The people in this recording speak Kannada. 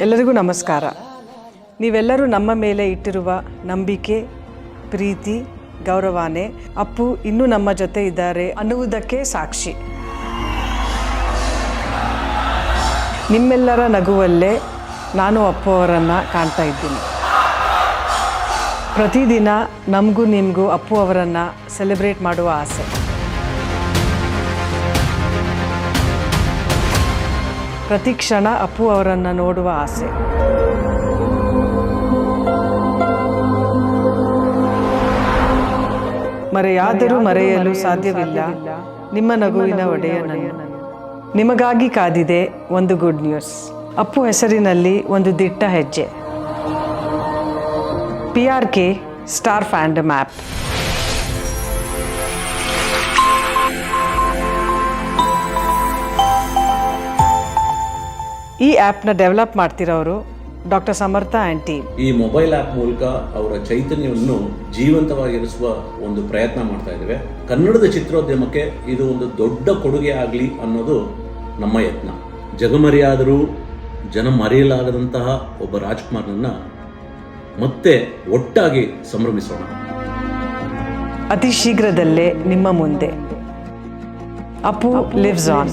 ಎಲ್ಲರಿಗೂ ನಮಸ್ಕಾರ. ನೀವೆಲ್ಲರೂ ನಮ್ಮ ಮೇಲೆ ಇಟ್ಟಿರುವ ನಂಬಿಕೆ, ಪ್ರೀತಿ, ಗೌರವಾನೆ. ಅಪ್ಪು ಇನ್ನೂ ನಮ್ಮ ಜೊತೆ ಇದ್ದಾರೆ ಅನ್ನುವುದಕ್ಕೆ ಸಾಕ್ಷಿ. ನಿಮ್ಮೆಲ್ಲರ ನಗುವಲ್ಲೇ ನಾನು ಅಪ್ಪು ಅವರನ್ನು ಕಾಣ್ತಾ ಇದ್ದೀನಿ. ಪ್ರತಿದಿನ ನಮಗೂ ನಿಮಗೂ ಅಪ್ಪು ಅವರನ್ನು ಸೆಲೆಬ್ರೇಟ್ ಮಾಡುವ ಆಸೆ. ಪ್ರತಿ ಕ್ಷಣ ಅಪ್ಪು ಅವರನ್ನು ನೋಡುವ ಆಸೆ. ಮರೆಯಾದರೂ ಮರೆಯಲು ಸಾಧ್ಯವಿಲ್ಲ. ನಿಮ್ಮ ನಗುವಿನ ಒಡೆಯನನ್ನು. ನಿಮಗಾಗಿ ಕಾದಿದೆ ಒಂದು ಗುಡ್ ನ್ಯೂಸ್ ಅಪ್ಪು ಹೆಸರಿನಲ್ಲಿ ಒಂದು ದಿಟ್ಟ ಹೆಜ್ಜೆ. P R K star fan map ಈ ಆ್ಯಪ್ನ develop ಮಾಡ್ತಿರೋರು doctor Samartha and the team. ಈ ಮೊಬೈಲ್ ಆ್ಯಪ್ ಮೂಲಕ ಅವರ ಚೈತನ್ಯವನ್ನು ಜೀವಂತವಾಗಿರಿಸುವ ಒಂದು ಪ್ರಯತ್ನ ಮಾಡ್ತಾ ಇದ್ದೇವೆ. ಕನ್ನಡದ ಚಿತ್ರೋದ್ಯಮಕ್ಕೆ ಇದು ಒಂದು ದೊಡ್ಡ ಕೊಡುಗೆ ಆಗಲಿ ಅನ್ನೋದು ನಮ್ಮ ಯತ್ನ. ಜಗಮರಿಯಾದರೂ ಜನ ಮರೆಯಲಾಗದಂತಹ ಒಬ್ಬ ರಾಜ್ಕುಮಾರ್ನನ್ನ ಮತ್ತೆ ಒಟ್ಟಾಗಿ ಸಂಭ್ರಮಿಸೋಣ. ಅತಿ ಶೀಘ್ರದಲ್ಲೇ ನಿಮ್ಮ ಮುಂದೆ. Appu lives on